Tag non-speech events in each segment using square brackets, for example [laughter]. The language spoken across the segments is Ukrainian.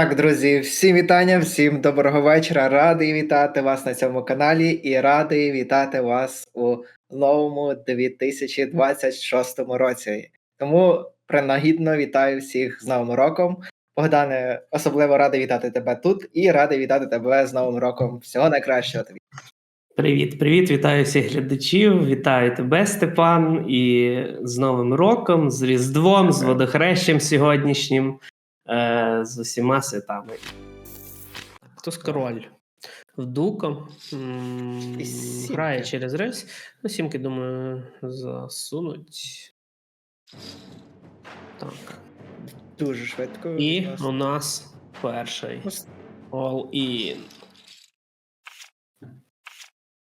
Так, друзі, всім вітання, всім доброго вечора. Радий вітати вас на цьому каналі і радий вітати вас у новому 2026 році. Тому принагідно вітаю всіх з Новим роком. Богдане, особливо радий вітати тебе тут і радий вітати тебе з Новим роком. Всього найкращого тобі. Привіт, привіт, вітаю всіх глядачів. Вітаю тебе, Степан, і з Новим роком, з Різдвом, з водохрещем сьогоднішнім, е, з усіма святами. Хто з король? В сімки. грає через рейс. Ну, сімки, думаю, засунуть. Так. Дуже швидко. І у нас перший с- all-in.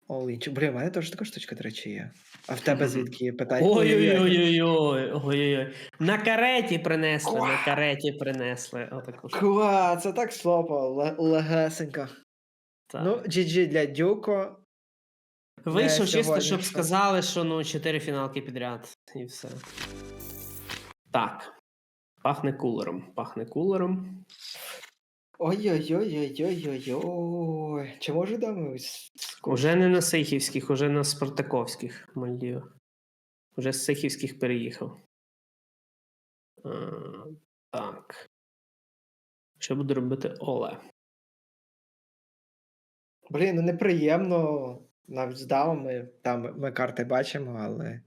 Блін, у мене теж така штучка, до речі, є. А в тебе звідки є питання? Ой-ой-ой. Ой-ой-ой. На кареті принесли, на кареті принесли. Отаку. Ква, це так слопо, ле- легесенько. Ну, GG для Дюко. Вийшов чисто, сьогодні, щоб що. сказали, що ну чотири фіналки підряд, і все. Так. Пахне кулером. Пахне кулером. Ой-ой-ой-ой-ой-ой-ой. Чи може дамо? Уже не на Сихівських, уже на Спартаковських Мальдів. Уже з Сихівських переїхав. А, так. Що буде робити Оле? Блін, ну неприємно. Навіть з дамами, там ми карти бачимо, але.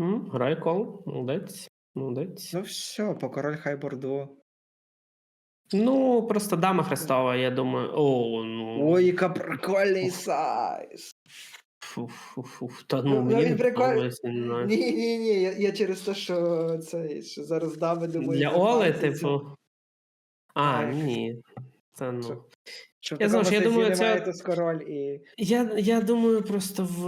М, Грає кол, молодець. Молодець. Ну все, по король хай борду. Ну, просто дама Христова, я думаю. О, ну. Ой, яка прикольний сайз. Фу-фу-фу. Та Ну, ну, ну, мені він прикольний. Ні, ні, ні, я, я через те, що це що зараз дами думаю. Для Оли, типу. А, ні. Та ну. Що- в Я знаю, такому що я думаю, немає це- король і. Я, я думаю, просто в,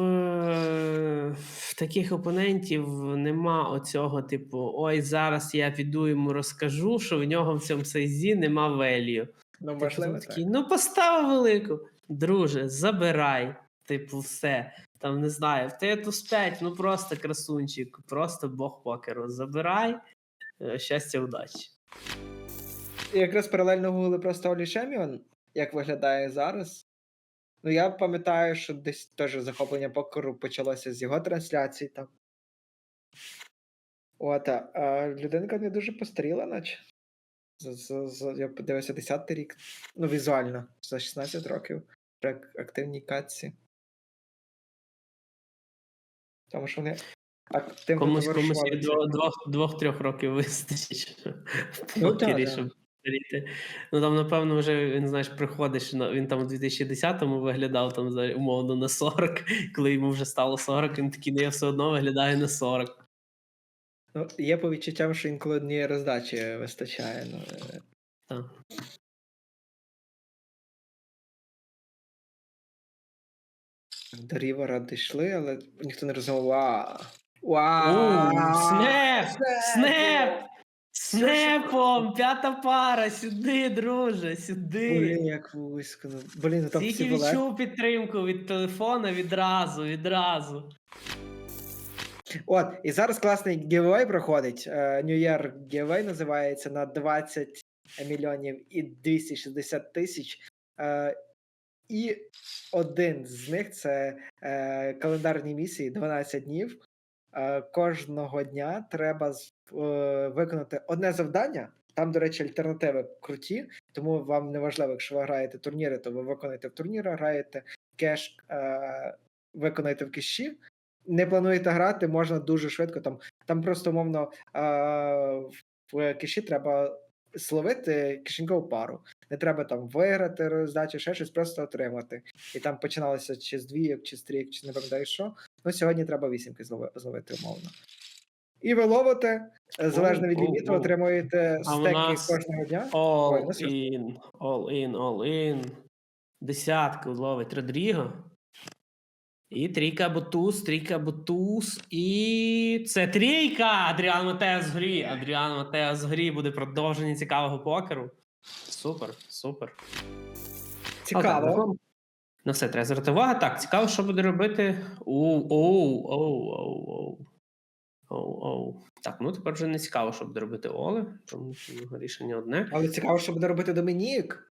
в таких опонентів нема оцього, типу, ой, зараз я піду йому розкажу, що в нього в цьому сайзі нема велію. Ну, Типу, можливо, там так. такий, ну постав велику. Друже, забирай. Типу, все. Там не знаю, в тебе туз 5, ну просто красунчик, просто бог покеру. Забирай. Е, Щастя, удачі. І якраз паралельно гугли просто Олі Шеміон, як виглядає зараз. Ну, я пам'ятаю, що десь теж захоплення покеру почалося з його трансляцій там. От, а, людинка не дуже постаріла, наче. За, за, за, я подивився 10 рік. Ну, візуально, за 16 років при активній катці. Тому що вони активно Комусь комусь і двох-трьох років вистачить Ну, да. щоб старіти. Ну там, напевно, вже він знаєш, приходиш на він там у 2010-му виглядав там за умовно на 40, коли йому вже стало 40, він такий, ну я все одно виглядаю на 40. Ну, є по відчуттям, що інколи однієї роздачі вистачає. Ну, е, Так. до Рівера дійшли, але ніхто не розумів. Вау! Вау! Снеп! Снеп! Снеп! П'ята пара! Сюди, друже, сюди! Блін, як вузько. ну, Блін, там Тільки були. відчув підтримку від телефона відразу, відразу. От, і зараз класний гівей проходить. е, New Year Giveaway називається на 20 мільйонів і 260 тисяч. Е, І один з них це е, календарні місії 12 днів. Е, Кожного дня треба е, виконати одне завдання. Там, до речі, альтернативи круті, тому вам не важливо, якщо ви граєте турніри, то ви виконаєте в турніри, граєте кеш, е, виконаєте в кеші. Не плануєте грати, можна дуже швидко. Там, там просто, умовно, е, в кеші треба словити кишенькову пару. Не треба там виграти роздачу, ще щось, просто отримати. І там починалося чи з двійок, чи з трійок, чи не пам'ятаю що. Ну, сьогодні треба вісімки злови- зловити, умовно. І ви ловите, е, залежно від ліміту, отримуєте стеки нас- кожного дня. All Ой, ну in, all in, all in. Десятку ловить Родріго. І трійка або туз, трійка або туз. І це трійка! Адріан Матеас в грі. Адріан Матеас в грі буде продовження цікавого покеру. Супер, супер. Цікаво. Ну все, треба звертати увагу. Так, цікаво, що буде робити. Оу, оу, оу, оу, оу. Оу, оу. Так, ну тепер вже не цікаво, щоб доробити Оле, тому що його рішення одне. Але цікаво, що буде робити Домінік.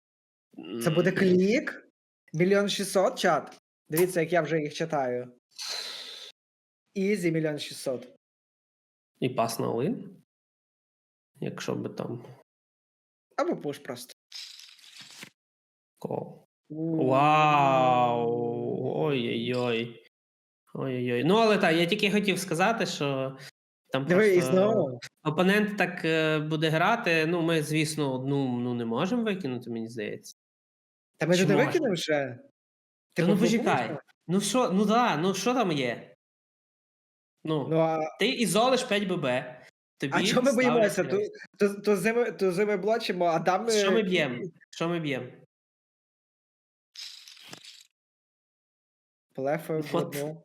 Це буде клік. Мільйон шістсот чат. Дивіться, як я вже їх читаю. Ізі мільйон шістсот. І пас на Олин. Якщо би там Або пуш просто. кол. Вау! Ой-ой-ой. Ой-ой-ой. Ну, але так, я тільки хотів сказати, що там Диви, і знову. опонент так е, буде грати. Ну, ми, звісно, одну ну, не можемо викинути, мені здається. Та ми Чи туди можна? викинемо вже. Та Типу, ну почекай. Ну що, ну да, ну що там є? Ну, Ну, а, ти ізолиш 5 ББ. Тобі а чого ми ставлять боїмося? То, то, то, зими, то зими блочимо, а там ми... Що ми б'ємо? Що ми б'ємо? Блефи в От. одну.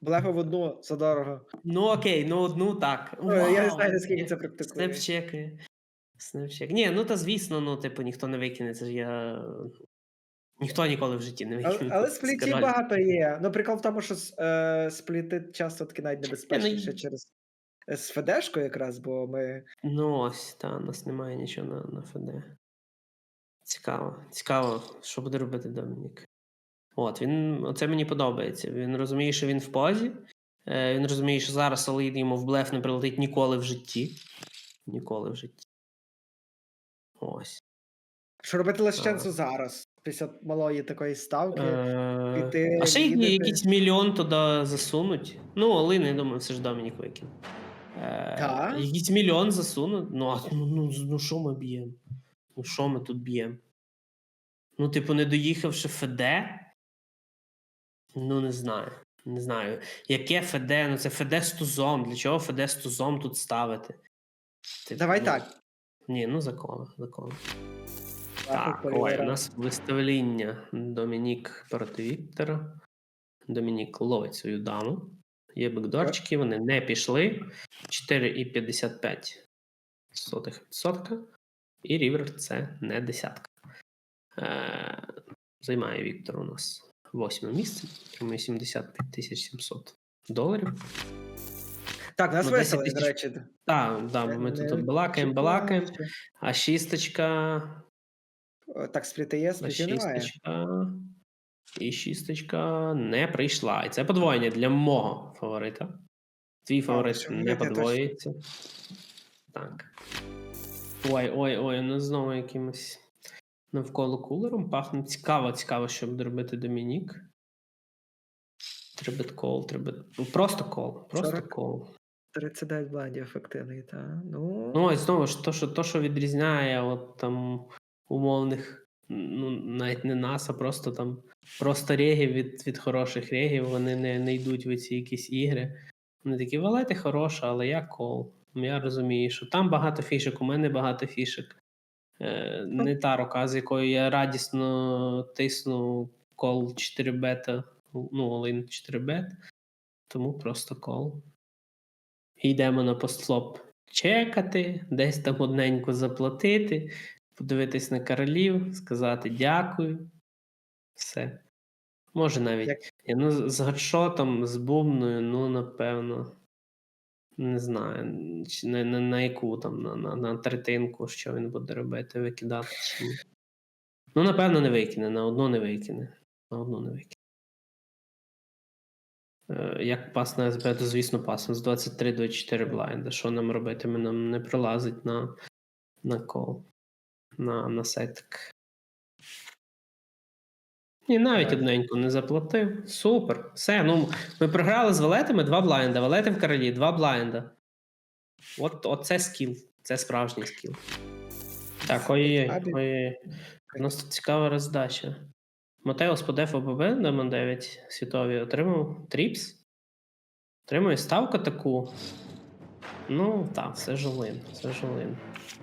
Блефи в одну, задорого. Ну окей, ну одну так. Ой, я не Вау, знаю, наскільки це практикує. Снепчеки. Снепчек. Ні, ну та звісно, ну, типу, ніхто не викине. Це ж я. Ніхто ніколи в житті не викине. але з сплітів багато є. Ну, прикол в тому, що с- е, спліти часто таки навіть небезпечніше й- через е, з ФДшкою якраз, бо ми. Ну ось, та, у нас немає нічого на, на ФД. Цікаво. Цікаво, що буде робити Домінік. От, він. Оце мені подобається. Він розуміє, що він в позі. Е, він розуміє, що зараз Солід йому в блеф не прилетить ніколи в житті. Ніколи в житті. Ось. Що робити лишченцю Так. зараз, після малої такої ставки. Е, піти, а ще їдете. якийсь мільйон туди засунуть. Ну, Олин, я думаю, все ж Домінік викине. Е, Якийсь мільйон засунуть. Ну, а ну, ну, ну що ми б'ємо? Ну, що ми тут б'ємо? Ну, типу, не доїхавши ФД? Ну, не знаю. Не знаю. Яке ФД? Ну, це ФД з тузом. Для чого ФД з тузом тут ставити? Типу, Давай ну, так. Ні, ну закон, закон. Так, ой, у нас виставління Домінік проти Віктора. Домінік ловить свою даму. Є бекдорчики, вони не пішли. 4,55 сотих відсотка. І рівер це не десятка. Е, займає Віктор у нас восьме місце. Отримує 75 700 доларів. Так, нас ну, 10 весело, до речі. Так, да, ми тут балакаємо, балакаємо. А шісточка Так, спліти є, немає. шісточка. І шісточка не прийшла. І це подвоєння для мого фаворита. Твій фаворит що не я теж. подвоюється. Так. Ой, ой, ой, ну знову якимось навколо кулером пахне. Цікаво, цікаво, що буде робити Домінік. Трибет кол, трибет. Ну, просто кол. Просто 40. кол. 39 блайндів ефективний, так. Ну, Ну, ось знову ж то, що, то, що відрізняє от там умовних, ну, навіть не нас, а просто там просто регів від, від хороших регів, вони не, не йдуть в ці якісь ігри. Вони такі, валети хороша, але я кол. Я розумію, що там багато фішок, у мене багато фішок. Е, не та рука, з якою я радісно тисну кол 4 бета, ну, Олин 4 бет, тому просто кол. І йдемо на постфлоп чекати, десь там одненько заплатити, подивитись на королів, сказати дякую. Все. Може навіть. Як- Ні, Ну, з- з гадшотом, з бубною, ну, напевно. Не знаю, на, на, на яку там, на, на, на третинку, що він буде робити, викидати чи. Ну, напевно, не викине, на одну не викине. На одну не викине. Е, Як пас на СБ, то звісно пасом з 23-24 блайнда. Що нам робити? Ми нам не пролазить на, на кол, на, на сетик. Ні, навіть одненько не заплатив. Супер. Все. Ну, ми програли з валетами два блайнда. Валети в королі, два блайнда. От, от це скіл. Це справжній скіл. Так, ой-ой. У нас тут цікава роздача. Матеус по дефу ББ Демон 9 світові отримав Тріпс. Отримує ставку таку. Ну, так, це жолин. Це жолин.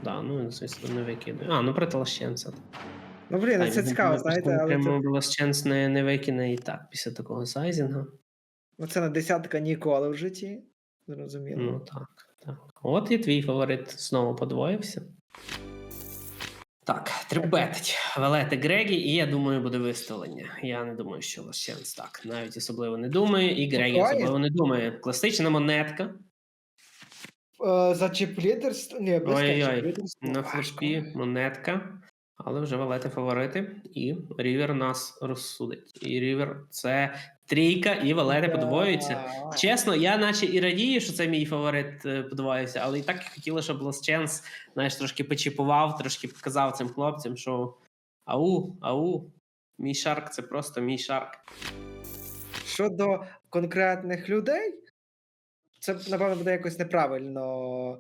Да, ну, звісно, не викидає. А, ну притолщенця. Ну блін, це цікаво, знаєте, але це, прямо Лощенс не, не викине і так після такого сайзінга. ну, це на десятка ніколи в житті. Зрозуміло. Ну так, так. От і твій фаворит знову подвоївся. Так, трибетить. Валети Грегі, і я думаю, буде виставлення. Я не думаю, що Лощенс так. Навіть особливо не думає, і Грегі особливо не думає. Класична монетка. Е, За чіп-лідерство? Ні, без Ой-ой-ой, На флешпі монетка, але вже валети фаворити, і Рівер нас розсудить. І Рівер це трійка, і валети подвоюються. Чесно, я наче і радію, що це мій фаворит е, подвоївся, але і так хотіло, щоб Last Chance, знаєш, трошки почіпував, трошки показав цим хлопцям, що ау, ау, мій шарк це просто мій шарк. Щодо конкретних людей, це, напевно, буде якось неправильно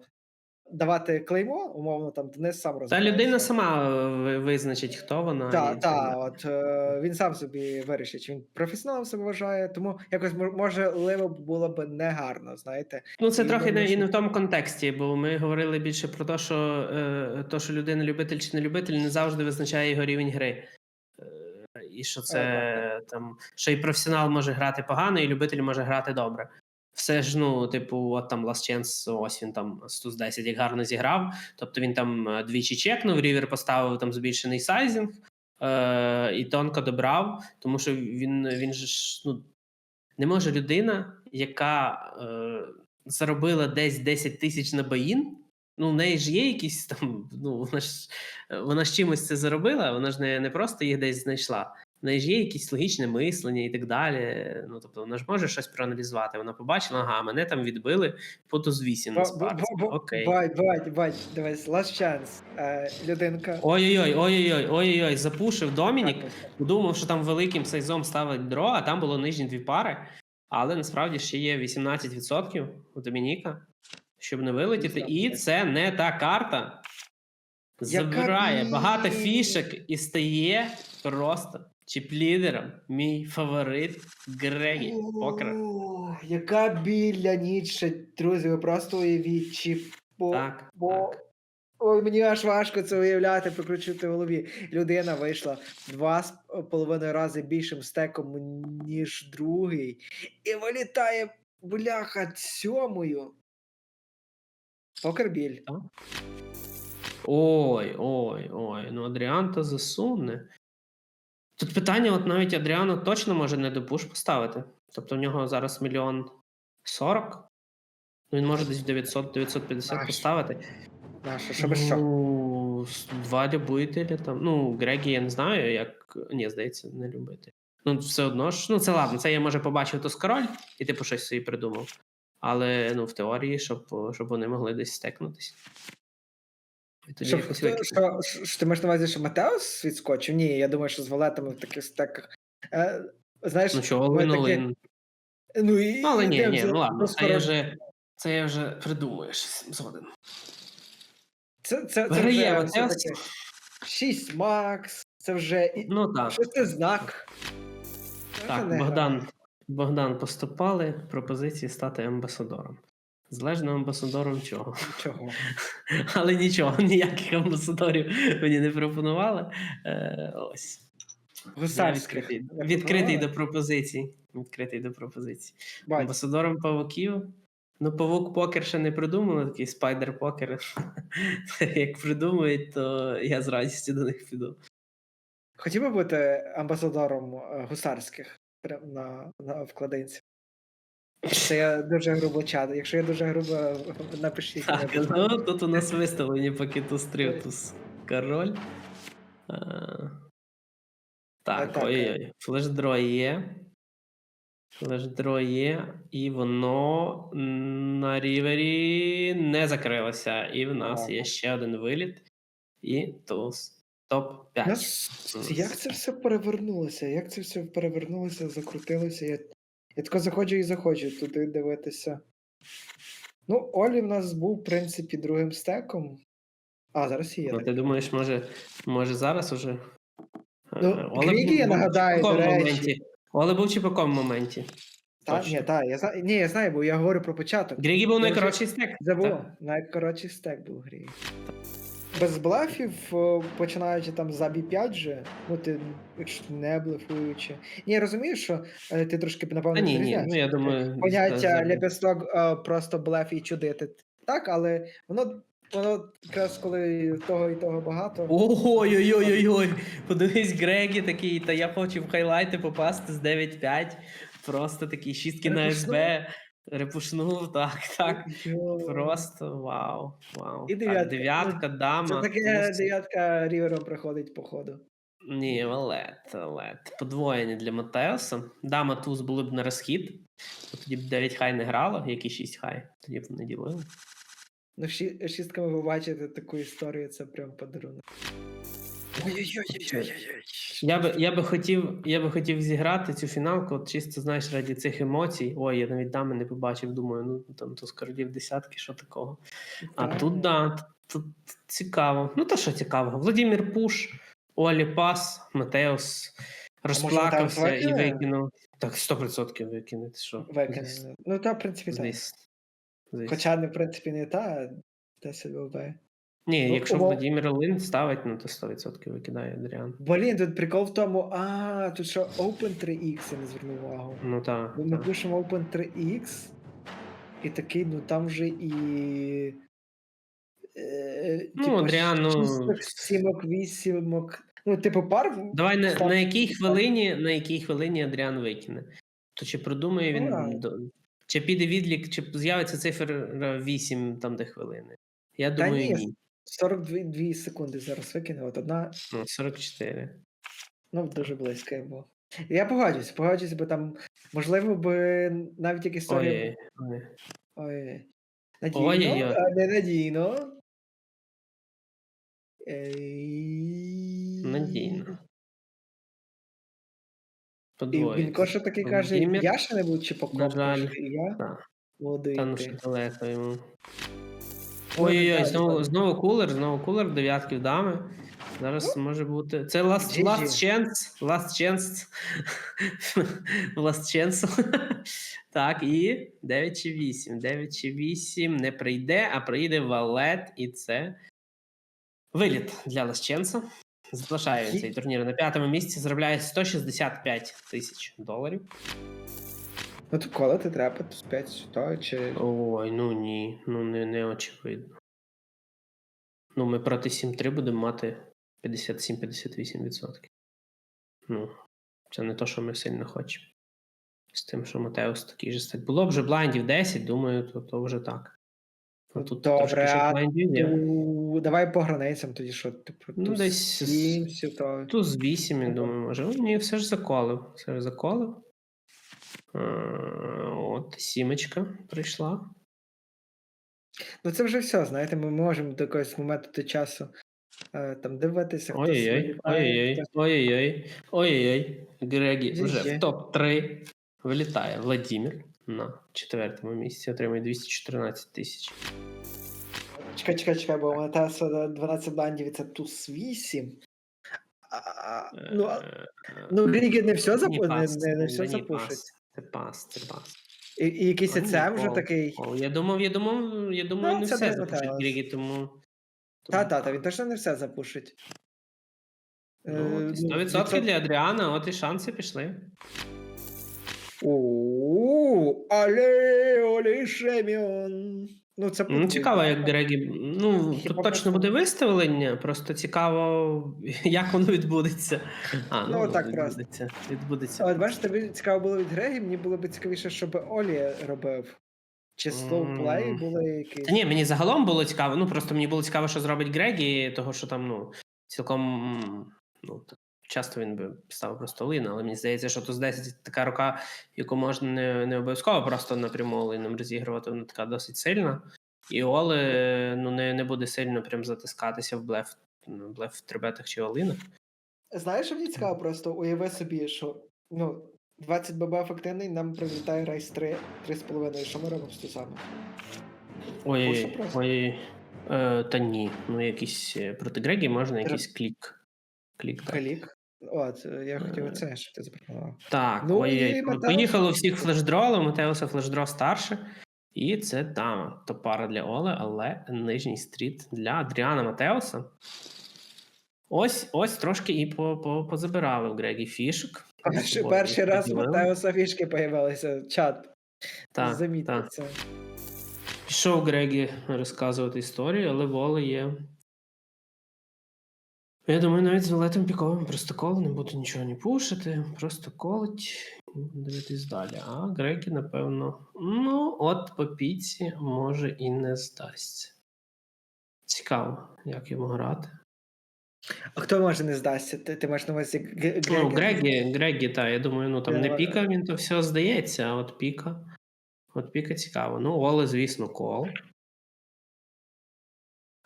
давати клеймо, умовно, там Денис сам Та людина сама е, визначить, хто вона. Так, і далі. от е, він сам собі вирішить, чи він професіоналом себе вважає, тому якось мож- можливо було б негарно, знаєте. Ну, це І трохи не, і не в тому контексті, бо ми говорили більше про те, що, е, то, що людина любитель чи не любитель, не завжди визначає його рівень гри. Е, і що це так, там, що і професіонал може грати погано, і любитель може грати добре. Все ж, ну, типу, от там Last Chance, ось він там з 10 як гарно зіграв. Тобто він там е, двічі чекнув, рівер поставив там збільшений сайзинг е, і тонко добрав, тому що він, він же ж, ну, не може людина, яка е, заробила десь 10 тисяч на баїн. Ну, в неї ж є якісь там. Ну, вона ж вона ж чимось це заробила, вона ж не, не просто їх десь знайшла. В неї ж є якісь логічне мислення і так далі. Ну, тобто, вона ж може щось проаналізувати. Вона побачила, ага, мене там відбили по туз 8 на спарці. Окей. Бать, бать, бать, дивись, last chance. Е, людинка. Ой-ой-ой, ой-ой-ой, ой-ой-ой, запушив Домінік. Думав, що там великим сайзом ставить дро, а там було нижні дві пари. Але насправді ще є 18% у Домініка, щоб не вилетіти. І це не та карта. Забирає багато фішок і стає просто чіп-лідером. Мій фаворит Грегі Покер. Яка біля Ніцше, друзі, ви просто уявіть, чи по, Так, так. Ой, мені аж важко це уявляти, прокручувати в голові. Людина вийшла два з половиною рази більшим стеком, ніж другий, і вилітає бляха сьомою. Покербіль. Ой, ой, ой. Ну Адріан то засуне. Тут питання: от навіть Адріану точно може не до пуш поставити. Тобто в нього зараз мільйон сорок. Ну, він може десь 900 950 поставити. Наша, що без що? Ну, с- два любителі там. Ну, Грегі я не знаю, як. Ні, здається, не любитель. Ну, все одно ж. Ну, це ладно, це я може побачив то скороль, і типу щось собі придумав. Але ну, в теорії, щоб, щоб вони могли десь стекнутися. І тоді Що, що, що, що ти маєш на увазі, що Матеус відскочив? Ні, я думаю, що з валетами в таких стеках. Е, знаєш, Ну Олин, таке- ну, і, Ну, але ні, ні, ну ладно, це я вже, це я вже придумаю щось згоден. Це, це, це вже Матеус. все-таки 6 макс, це вже Ну так, Що це знак? Так, не Богдан. Богдан поступали пропозиції стати амбасадором. Залежно амбасадором чого. Чого? [laughs] Але нічого, ніяких амбасадорів мені не пропонували. Е, ось. Гусарських. відкритий, відкритий до пропозицій. Відкритий до пропозицій. Бать, Амбасадором павуків. Ну, павук покер ще не придумали, такий спайдер покер. [laughs] Як придумають, то я з радістю до них піду. Хотів би бути амбасадором е, гусарських прям на, на вкладинці. Це я дуже грубо чат. Якщо я дуже грубо, напишіть. Так, ну тут у нас виставлені поки туз три, король. А, Так, так, ой-ой. Флешдро є. Флешдро є, і воно на рівері не закрилося. І в нас Так. є ще один виліт. І туз. Топ-5. Нас- Як це все перевернулося? Як це все перевернулося, закрутилося? Я, я тако заходжу і заходжу туди дивитися. Ну, Олі в нас був, в принципі, другим стеком. А, зараз і є. Ну, ти думаєш, може, може зараз уже? Ну, Е, Грігі, був- я був в нагадаю, до речі. моменті? Оле був чи по якому моменті? Та, точно. ні, та, я, зна- ні, я знаю, бо я говорю про початок. Грігі був найкоротший стек. Забув, так? найкоротший стек був грі. Без блефів, починаючи там за B5 же, ну ти якщо не блефуючи. Ні, я розумію, що е, ти трошки, напевно, ні, ні, ну я думаю, Поняття за- лепесток е, просто блеф і чудити. Так, але воно, воно якраз коли того і того багато. Ой-ой-ой-ой-ой. Подивись, Грегі такий, та я хочу в хайлайти попасти з 9-5. Просто такі шістки на СБ. Репушнув, так, так. Просто вау. вау. І Так, дев'ятка. дев'ятка, дама. Це таке туз. дев'ятка рівером проходить по ходу. Ні, валет, валет. Подвоєні для Матеуса. Дама туз були б на розхід. то Тоді б 9 хай не грало, як і 6 хай. Тоді б не ділили. Ну, ші- шістками побачити таку історію, це прям подарунок. Ой-ой-ой-ой-ой-ой. Я би, я би хотів, я би хотів зіграти цю фіналку, от чисто знаєш, раді цих емоцій. Ой, я навіть дами не побачив, думаю, ну там туз королів десятки, що такого. А Так. тут да, тут, цікаво. Ну то що цікаво? Владимир Пуш, Олі Пас, Матеус розплакався Матеус і викинув. Так, 100% викине. ти Що? Викине. Ну, та, в принципі, так. Звісно. Хоча, не, в принципі, не та, а 10 ЛБ. Ні, ну, якщо умов- Владимир Лин ставить, ну то 100% викидає Адріан. Блін, тут прикол в тому, а, тут що Open 3X, я не звернув увагу. Ну так. Ми так. пишемо Open 3X, і такий, ну там вже і. Е, Ну, типу, Адріан, ну, сімок, вісімок. Ну, типу, пар. Давай на, став- на якій хвилині, на якій хвилині Адріан викине? То чи продумає він, до, чи піде відлік, чи з'явиться цифра 8 там, де хвилини? Я Та думаю, ні, ні. 42 секунди зараз викине. От одна, Ну, 44. ну, дуже близько я був. Я погоджуюсь, погоджуюсь, бо там, можливо, би навіть як історія. Ой, ой. Ой. Надійно, Ой-ой-ой. а не надійно. Ей... Надійно. І Подвоїть. він Коша такий каже, Володимир, я ще не буду чи на жаль, і я так. буду Та ну що далеко йому. Ну, Ой-ой-ой, знову, знову кулер, знову кулер, дев'ятки в дами. Зараз може бути. Це last, last chance. Last chance. [laughs] last chance. [laughs] так, і 9 чи 8. 9 чи 8 не прийде, а прийде валет, і це виліт для last chance. Залишає цей турнір на п'ятому місці, заробляє 165 тисяч доларів. Ну то коли ти треба тут 5 100 чи. Ой, ну ні, ну не, не очевидно. Ну, ми проти 7-3 будемо мати 57-58%. Ну, це не то, що ми сильно хочемо. З тим, що Матеус такий же стать. Було б вже блайндів 10, думаю, то, то вже так. А тут Добре, а блайндів є. Давай по границям тоді, що типу, Ну, десь з- 7, сі, то. Тут з 8, я думаю, може. Ну, ні, все ж заколив. Все ж заколив. Е, От, сімочка прийшла. Ну це вже все, знаєте, ми можемо до якогось моменту до часу е, там дивитися, Ой-ой-ой, ой-ой-ой, ой-ой-ой, ой-ой-ой, Грегі вже в топ-3 вилітає Владимир на четвертому місці, отримує 214 тисяч. Чекай, чекай, чекай, бо у мене та 12 бландів і це туз 8. А, ну, Е, ну Грігі не все ні, запу... не, не, не все запушить. Це пас, це пас. І, і якийсь ні, це вже пол, такий. Пол. Я думав, я думав, я думаю, Ну, не все запушить Грігі, тому. Та-та, та, він точно не все запушить. Ну, от, і ну, 100% для Адріана, от і шанси пішли. О, але Олі Шеміон. Ну, це Ну, цікаво, як Грегі. Ну, Хіба тут точно буде виставлення, просто цікаво, [laughs] як воно відбудеться. А, ну, Ну, так просто. відбудеться. Відбудеться. От бачиш, тобі цікаво було від Грегі, мені було б цікавіше, щоб Олі робив. Чи слоуплей були якісь. Та ні, мені загалом було цікаво. Ну, просто мені було цікаво, що зробить Грегі, того, що там, ну, цілком. Ну, так, часто він би ставив просто Олин, але мені здається, що тут з 10 така рука, яку можна не, не обов'язково просто напряму Олином розігрувати, вона така досить сильна. І Оле ну, не, не буде сильно прям затискатися в блеф, ну, блеф в трибетах чи Олинах. Знаєш, що мені цікаво, просто уяви собі, що ну, 20 ББ ефективний, нам прилітає рейс 3, 3,5. Що ми робимо з тусами? Ой, ой, ой. Е, та ні. Ну, якийсь е, проти Грегі можна якийсь клік. Клік, так. Калік. От, е, я хотів Е. оце, що ти запропонував. Так, Ну, ой. Матеус- Поїхали у всіх флешдрол, у Матеуса флешдро старше. І це дама. То пара для Оле, але нижній стріт для Адріана Матеуса. Ось, ось трошки і по, по, позабирали в Грегі фішок. Перший, перший раз поділили. Матеуса фішки появилися. Чат. Так, Замітьте так. це. Пішов Грегі розказувати історію, але воля є. Я думаю, навіть з валетом піковим просто кол, не буду нічого не пушити, просто колить і дивитись далі. А Грекі, напевно, ну, от по піці може і не здасться. Цікаво, як йому грати. А хто може не здасться? Ти, ти маєш на увазі Г- Ну, Грегі? Грегі, так, я думаю, ну там не думаю, піка, він то все здається, а от піка. От піка цікаво. Ну, Оле, звісно, кол.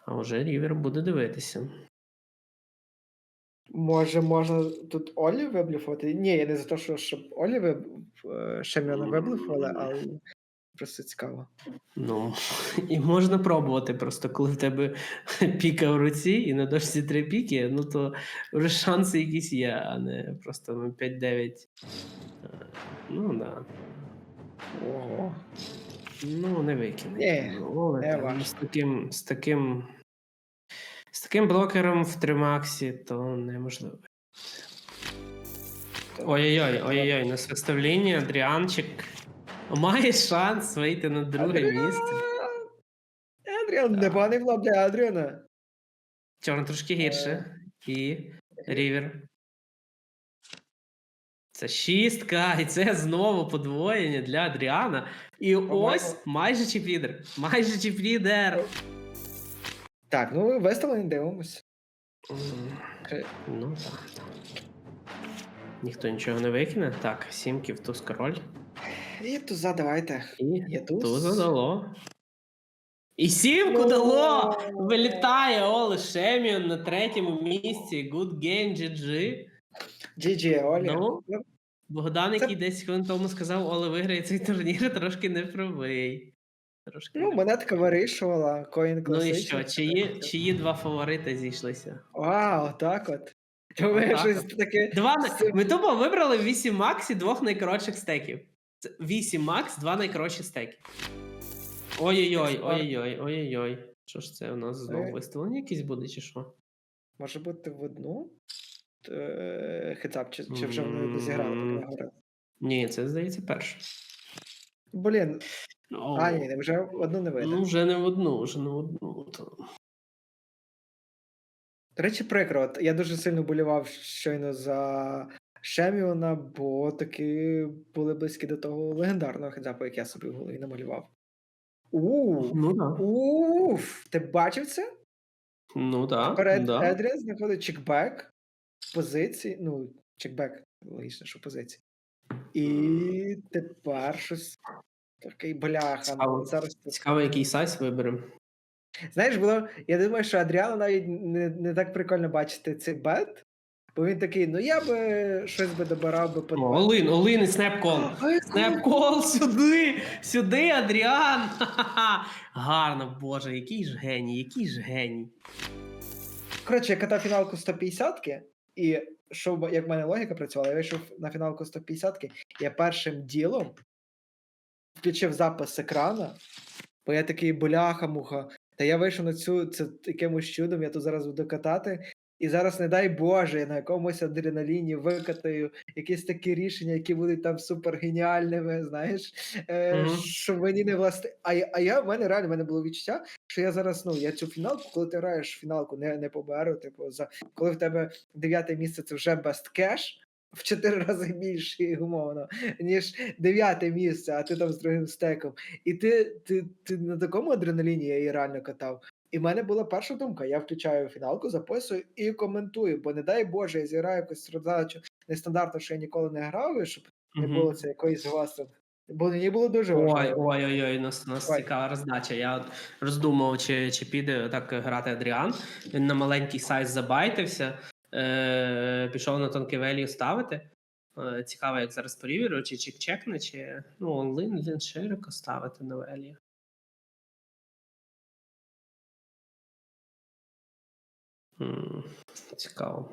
А вже Рівер буде дивитися. Може, можна тут Олі виблюфувати? Ні, я не за те, що щоб Олі виб... е, Шеміона виблюфували, але просто цікаво. Ну, [laughs] і можна пробувати просто, коли в тебе [laughs] піка в руці і на дошці три піки, ну то вже шанси якісь є, а не просто ну, 5-9. Е, Ну, да. Ого. Ну, не викине. Ні, Ну, Оле, не там, з таким, з таким. Таким блокером в тримаксі, то неможливо. Ой-ой-ой, ой-ой-ой, на свиставлінні Адріанчик має шанс вийти на друге місце. Адріан, непоганий влад для Адріана. Чорно трошки гірше. І Рівер. Це шістка, і це знову подвоєння для Адріана. І ось майже чіплідер. Майже чіплідер. Так, ну виставлені дивимось. Е, Ну. Ніхто нічого не викине. Так, сімків туз король. І туза давайте. І Є туз. туза дало. І сімку Ну. дало! Вилітає Оле Шеміон на третьому місці. Good game, GG. GG, Олі. Ну, Богдан, Це- який 10 хвилин тому сказав, Оле виграє цей турнір, [laughs] трошки не правий. Трошки Ну, не... монетка вирішувала, коін ну і що, чиї, чиї два фаворити зійшлися? Вау, так от. Отак щось таке. Два, ми тупо вибрали 8 макс і двох найкоротших стеків. 8 макс, два найкоротші стеки. Ой-ой-ой, ой-ой-ой, ой-ой-ой. Що ж це у нас знову Е. виставлення якісь буде, чи що? Може бути в одну е, хедап, чи, чи вже вони зіграли, ми. Ні, це здається перше. Блін, О, а ні, вже в одну не вийде. ну вже не в одну, вже не в одну. То... До речі, прикро. От я дуже сильно болівав щойно за Шеміона, бо таки були близькі до того легендарного хедапу, як я собі в голові намалював. Ууу, Ну так. уф, ти бачив це? Ну так. Перед да. Едріан знаходить чекбек позиції. Ну, чекбек, логічно, що позиції. І тепер щось такий бляха. Цікаво. ну, Зараз Цікаво, який сайз виберемо. Знаєш, було. Я думаю, що Адріану навіть не, не так прикольно бачити цей бет, бо він такий, ну я би щось би добирав би по Олин, Олин і снепкол. Снепкол сюди! Сюди, Адріан! Ха-ха-ха. Гарно, боже, який ж геній, який ж геній. Коротше, я катав фіналку 150-ки, і що, як в мене логіка працювала, я вийшов на фіналку 150-ки, я першим ділом включив запис екрана, бо я такий боляха-муха. Та я вийшов на цю це якимось чудом, я тут зараз буду катати. І зараз, не дай Боже, я на якомусь адреналіні викатаю якісь такі рішення, які будуть там супер геніальними, знаєш, е, Мгм. що мені не власне. А, я- а я в мене реально в мене було відчуття, що я зараз, ну, я цю фіналку, коли ти граєш фіналку не, не по БРу, типу, за коли в тебе дев'яте місце це вже best cash, в чотири рази більше умовно, ніж дев'яте місце, а ти там з другим стеком. І ти, ти, ти на такому адреналіні я її реально катав. І в мене була перша думка: я включаю фіналку, записую і коментую, бо не дай Боже, я зіграю якусь задачу нестандартну, що я ніколи не грав, і щоб не було це якоїсь гостинг. Бо мені було дуже Ой, важливо. ой, ой, ой, у нас, нас Ой. цікава роздача. Я от роздумав, чи, чи піде так грати Адріан. Він на маленький сайз забайтився, е, пішов на тонкий велію ставити. Е, цікаво, як зараз перевірю, чи чек-чекне, чи ну, онлайн він широко ставити на велію. Цікаво.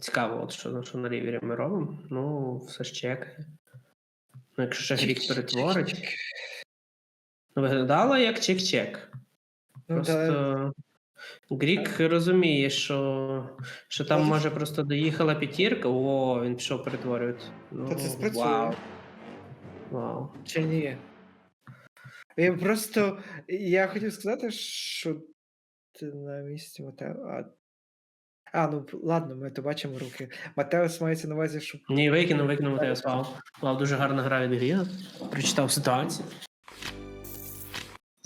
Цікаво, от що, що на рівері ми робимо. Ну, все ж чекає. Ну, якщо ще грік перетворить. Ну, Виглядало як чек-чек. Ну, Просто Грік розуміє, що, що там Може, може просто доїхала п'ятірка. О, він пішов перетворювати. Ну, та це спрацює. Вау. Вау. Чи ні? Я просто. Я хотів сказати, що ти на місці Матео. А А, ну ладно, ми то бачимо руки. Матеус мається на увазі, що Ні, викинув, викинув Матеус Вау. Вау дуже гарно грає від грі. Прочитав ситуацію.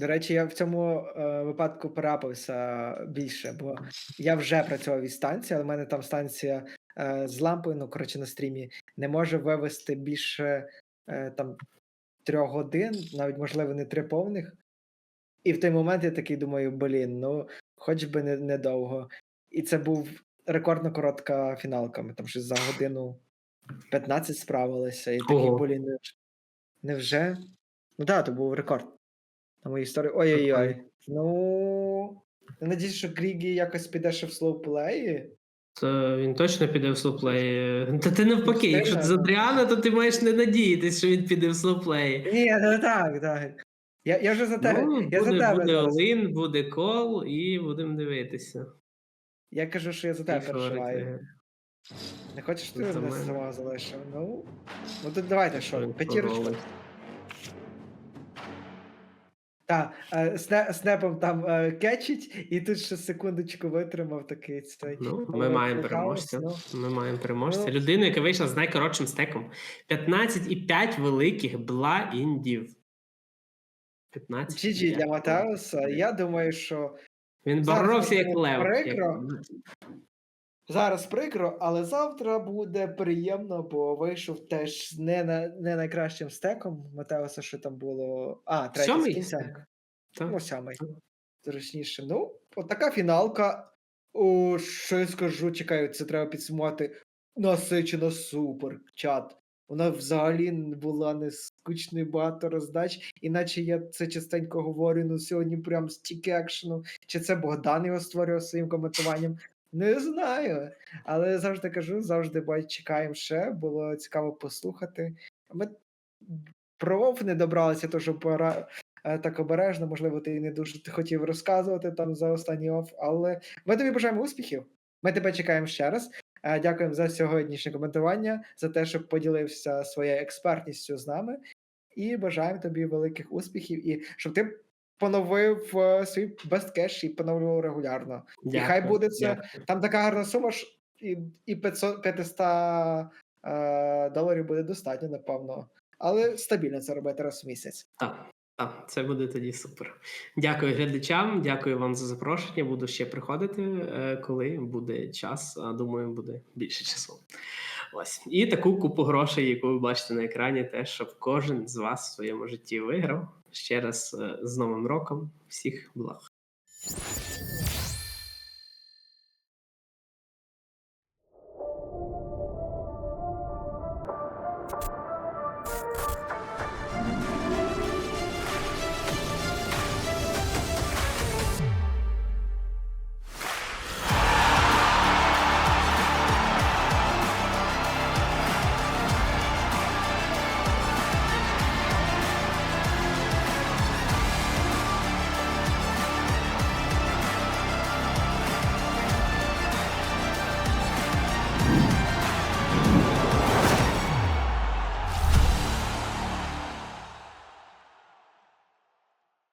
До речі, я в цьому е, випадку порапився більше, бо я вже працював із станції, але в мене там станція е, з лампою, ну коротше на стрімі, не може вивести більше е, там трьох годин, навіть можливо не три повних. І в той момент я такий думаю, блін, ну хоч би не, недовго. І це був рекордно коротка фіналка. Ми там щось за годину 15 справилися, і такий, блін, невже? Ну так, то був рекорд на моїй історії. Ой-ой-ой. Ну. я Надіюсь, що Крігі якось піде ще в слоуплеї. То він точно піде в слоуплей. Та ти навпаки, Ну, якщо ти з Адріана, то ти маєш не надіятись, що він піде в слоуплей. Ні, ну так, так. Я, я вже за тебе. Ну, я за тебе буде зараз. Олин, буде кол, і будемо дивитися. Я кажу, що я за тебе переживаю. Не хочеш ти мене залишив? Ну. Ну то давайте що, п'ятірочку. Так, е, снепом там е, кетчить, і тут ще секундочку витримав такий цей. Ну, ми маємо переможця. ну. Ми маємо переможця. Ну. Людину, яка вийшла з найкоротшим стеком. 15,5 великих блайндів. 15. GG для Матеуса. Я думаю, що Він боровся як лев. прикро. Зараз прикро, але завтра буде приємно, бо вийшов теж не, на, не найкращим стеком. Матеуса, що там було. А, третій стек. Ну, сьомий. Зручніше. Ну, от така фіналка. О, що я скажу, чекаю, це треба підсумувати. Насичена супер, чат. Вона взагалі була не скучною багато роздач, іначе я це частенько говорю, ну сьогодні прям стільки екшену. Чи це Богдан його створював своїм коментуванням? Не знаю. Але завжди кажу, завжди бать, чекаємо ще. Було цікаво послухати. Ми про Вов не добралися, то що пора е, так обережно, можливо, ти не дуже хотів розказувати там за останній оф, але ми тобі бажаємо успіхів. Ми тебе чекаємо ще раз. Е, Дякуємо за сьогоднішнє коментування, за те, що поділився своєю експертністю з нами. І бажаємо тобі великих успіхів, і щоб ти поновив е, свій cash і поновлював регулярно. Дякую, хай буде це- дякую. Там така гарна сума, що і, і 500, 500 е, доларів буде достатньо, напевно. Але стабільно це робити раз в місяць. Так, так, це буде тоді супер. Дякую глядачам, дякую вам за запрошення. Буду ще приходити, е, коли буде час. Думаю, буде більше часу. Ось і таку купу грошей, яку ви бачите на екрані, теж щоб кожен з вас в своєму житті виграв. Ще раз е, з Новим роком. Всіх благ.